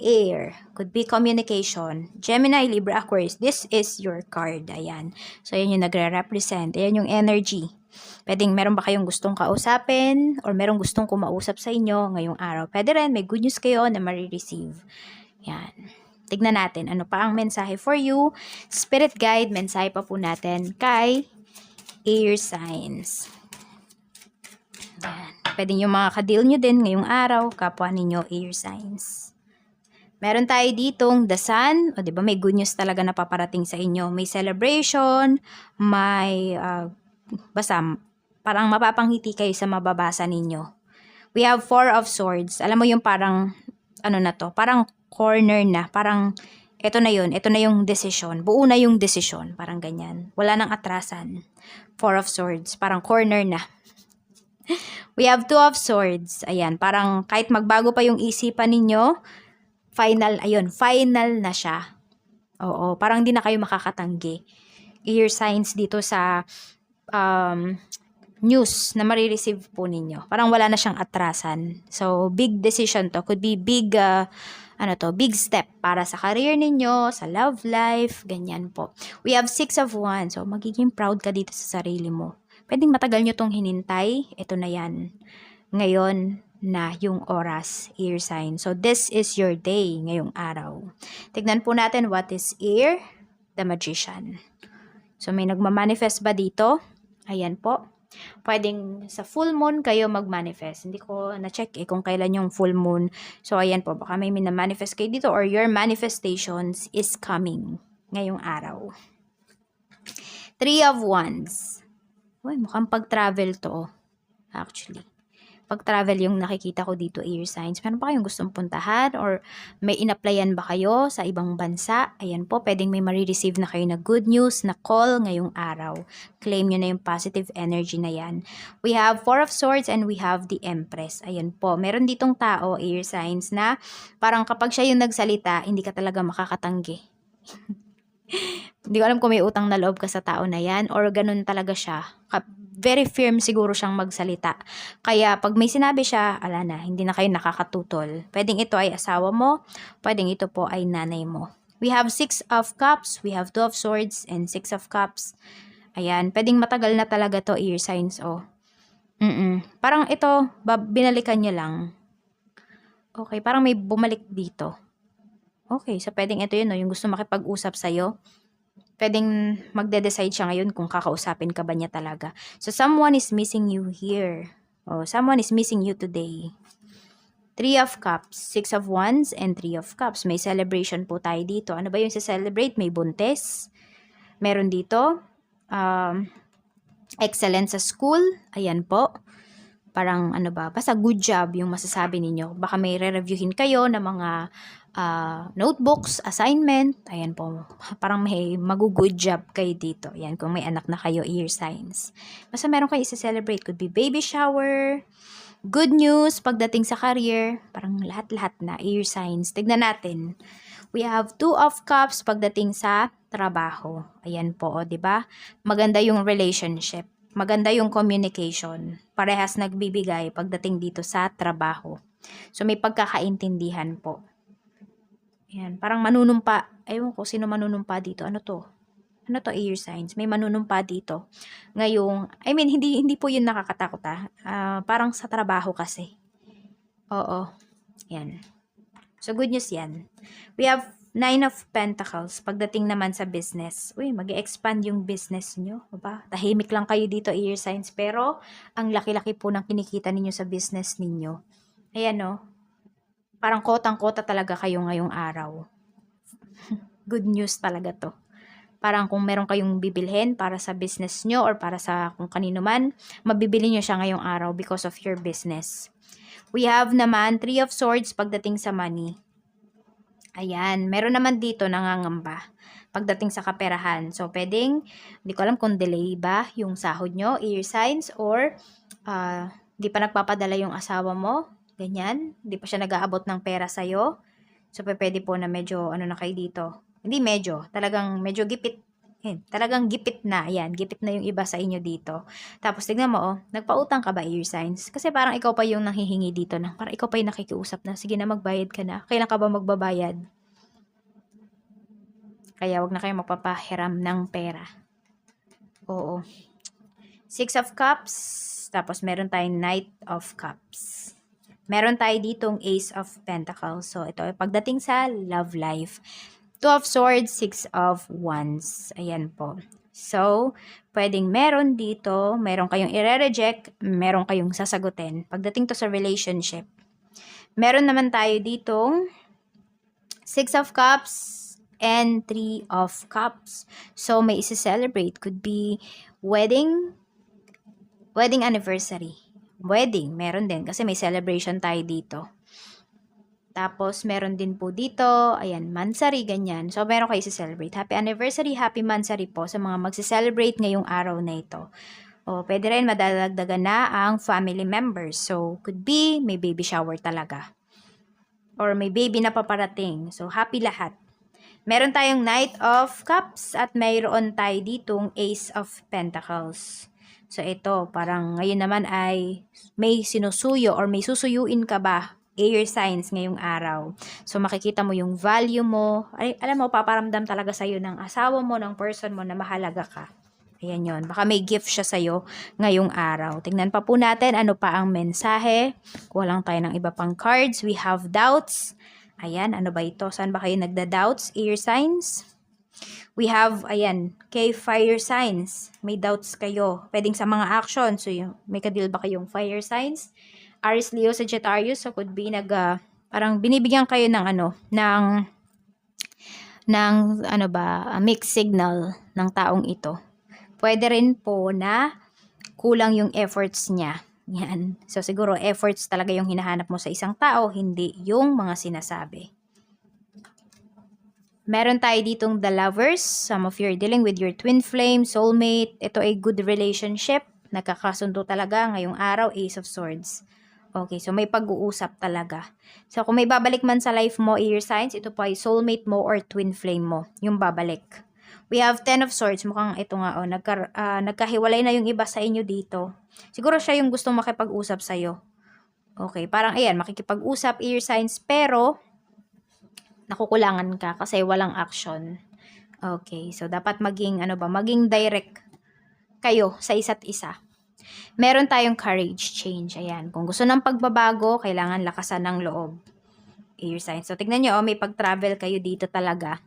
air. Could be communication. Gemini, Libra, Aquarius. This is your card. Ayan. So, yan yung nagre-represent. Ayan yung energy. Pwedeng meron ba kayong gustong kausapin or merong gustong kumausap sa inyo ngayong araw. Pwede rin, may good news kayo na marireceive. Yan. Tignan natin ano pa ang mensahe for you. Spirit guide, mensahe pa po natin kay air signs. Yan. Pwede nyo mga kadil nyo din ngayong araw, kapwa ninyo air signs. Meron tayo ditong the sun, o di ba may good news talaga na paparating sa inyo. May celebration, may ah, basta parang mapapanghiti kayo sa mababasa ninyo. We have four of swords. Alam mo yung parang ano na to, parang corner na, parang eto na yun, eto na yung decision. Buo na yung decision, parang ganyan. Wala nang atrasan. Four of swords, parang corner na. We have two of swords. Ayan, parang kahit magbago pa yung isipan ninyo, final, ayun, final na siya. Oo, parang hindi na kayo makakatanggi. Ear signs dito sa um, news na marireceive po ninyo. Parang wala na siyang atrasan. So, big decision to. Could be big, uh, ano to, big step para sa career ninyo, sa love life, ganyan po. We have six of wands. So, magiging proud ka dito sa sarili mo. Pwedeng matagal nyo tong hinintay. Ito na yan. Ngayon na yung oras, ear sign. So, this is your day ngayong araw. Tignan po natin what is ear, the magician. So, may nagmamanifest ba dito? Ayan po. Pwedeng sa full moon kayo mag-manifest. Hindi ko na-check eh kung kailan yung full moon. So, ayan po. Baka may minamanifest kayo dito or your manifestations is coming ngayong araw. Three of Wands. Uy, mukhang pag-travel to. Actually. Pag-travel yung nakikita ko dito, air signs. Meron ba kayong gustong puntahan? Or may in-applyan ba kayo sa ibang bansa? Ayan po, pwedeng may marireceive na kayo na good news, na call ngayong araw. Claim nyo na yung positive energy na yan. We have Four of Swords and we have the Empress. Ayan po, meron ditong tao, air signs, na parang kapag siya yung nagsalita, hindi ka talaga makakatanggi. Hindi ko alam kung may utang na loob ka sa tao na yan or ganun talaga siya. Very firm siguro siyang magsalita. Kaya pag may sinabi siya, ala na, hindi na kayo nakakatutol. Pwedeng ito ay asawa mo, pwedeng ito po ay nanay mo. We have six of cups, we have two of swords, and six of cups. Ayan, pwedeng matagal na talaga to ear signs, oh. Mm Parang ito, binalikan niya lang. Okay, parang may bumalik dito. Okay, so pwedeng ito yun, no, yung gusto makipag-usap sa'yo. Pwedeng magde-decide siya ngayon kung kakausapin ka ba niya talaga. So, someone is missing you here. Oh, someone is missing you today. Three of Cups, Six of Wands, and Three of Cups. May celebration po tayo dito. Ano ba yung celebrate? May buntes. Meron dito. Um, excellent sa school. Ayan po. Parang ano ba, basta good job yung masasabi ninyo. Baka may re-reviewin kayo ng mga ah, notebooks, assignment. Ayan po. Parang may mag-good job kayo dito. Ayan, kung may anak na kayo, ear signs. Basta meron kayo isa-celebrate. Could be baby shower, good news pagdating sa career. Parang lahat-lahat na ear signs. Tignan natin. We have two of cups pagdating sa trabaho. Ayan po, o, di ba? Maganda yung relationship. Maganda yung communication. Parehas nagbibigay pagdating dito sa trabaho. So, may pagkakaintindihan po. Ayan, parang manunumpa. Ewan ko sino manunumpa dito. Ano to? Ano to air signs? May manunumpa dito. Ngayong, I mean, hindi hindi po yun nakakatakot ah. Ah, parang sa trabaho kasi. Oo. Yan. So, good news yan. We have Nine of Pentacles. Pagdating naman sa business. Uy, mag expand yung business nyo. Aba, tahimik lang kayo dito, air signs. Pero, ang laki-laki po ng kinikita ninyo sa business ninyo. Ayan no. Parang kotang-kota talaga kayo ngayong araw. Good news talaga to. Parang kung meron kayong bibilhin para sa business nyo or para sa kung kanino man, mabibili nyo siya ngayong araw because of your business. We have naman Three of Swords pagdating sa money. Ayan, meron naman dito nangangamba pagdating sa kaperahan. So, pwedeng, hindi ko alam kung delay ba yung sahod nyo, ear signs, or ah, di pa nagpapadala yung asawa mo, ganyan, di pa siya nag-aabot ng pera sa'yo. So, pwede po na medyo, ano na kayo dito. Hindi medyo, talagang medyo gipit. Eh, talagang gipit na, ayan, gipit na yung iba sa inyo dito. Tapos, tignan mo, oh, nagpautang ka ba ear signs? Kasi parang ikaw pa yung nanghihingi dito na, parang ikaw pa yung nakikiusap na, sige na, magbayad ka na. Kailan ka ba magbabayad? Kaya wag na kayo magpapahiram ng pera. Oo. Six of Cups. Tapos meron tayong Knight of Cups. Meron tayo ditong Ace of Pentacles. So, ito, pagdating sa love life. Two of Swords, Six of Wands. Ayan po. So, pwedeng meron dito, meron kayong ire-reject, meron kayong sasagutin. Pagdating to sa relationship. Meron naman tayo ditong Six of Cups and Three of Cups. So, may isi-celebrate. Could be wedding, wedding anniversary. Wedding, meron din. Kasi may celebration tayo dito. Tapos, meron din po dito, ayan, mansari, ganyan. So, meron kayo isi-celebrate. Happy anniversary, happy mansari po sa mga magsi-celebrate ngayong araw na ito. O, pwede rin madadagdagan na ang family members. So, could be, may baby shower talaga. Or may baby na paparating. So, happy lahat. Meron tayong Knight of Cups at mayroon tayo ditong Ace of Pentacles. So, ito, parang ngayon naman ay may sinusuyo or may susuyuin ka ba air signs ngayong araw. So, makikita mo yung value mo. Ay, alam mo, paparamdam talaga sa'yo ng asawa mo, ng person mo na mahalaga ka. Ayan yon. Baka may gift siya sa'yo ngayong araw. Tingnan pa po natin ano pa ang mensahe. Kuha lang tayo ng iba pang cards. We have doubts. Ayan, ano ba ito? Saan ba kayo nagda-doubts? Air signs? We have, ayan, kay fire signs. May doubts kayo. Pwedeng sa mga actions. So, yung, may kadil ba kayong fire signs? Aries, Leo, Sagittarius. So, could be nag, ah, parang binibigyan kayo ng ano, ng, ng, ano ba, ah, mixed signal ng taong ito. Pwede rin po na kulang yung efforts niya. Yan. So, siguro, efforts talaga yung hinahanap mo sa isang tao, hindi yung mga sinasabi. Meron tayo ditong the lovers. Some of you are dealing with your twin flame, soulmate. Ito ay good relationship. Nagkakasundo talaga ngayong araw, Ace of Swords. Okay, so may pag-uusap talaga. So, kung may babalik man sa life mo, ear signs, ito po ay soulmate mo or twin flame mo, yung babalik. We have Ten of Swords. Mukhang ito nga, oh, nagka, ah, nagkahiwalay na yung iba sa inyo dito. Siguro siya yung gustong makipag-usap sa'yo. Okay, parang ayan, makikipag-usap, ear signs, pero nakukulangan ka kasi walang action. Okay, so dapat maging, ano ba, maging direct kayo sa isa't isa. Meron tayong courage change. Ayan, kung gusto ng pagbabago, kailangan lakasan ng loob. Ear signs. So, tignan nyo, oh, may pag-travel kayo dito talaga.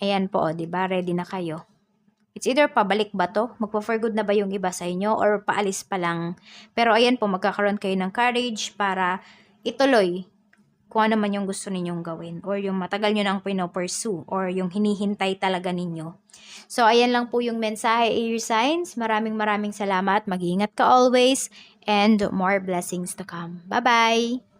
Ayan po, oh, di ba? Ready na kayo. It's either pabalik ba to? Magpa-for good na ba yung iba sa inyo? Or paalis pa lang? Pero ayan po, magkakaroon kayo ng courage para ituloy kung ano man yung gusto ninyong gawin. Or yung matagal nyo nang pino-pursue. Or yung hinihintay talaga ninyo. So, ayan lang po yung mensahe, air signs. Maraming maraming salamat. Mag-iingat ka always. And more blessings to come. Bye-bye!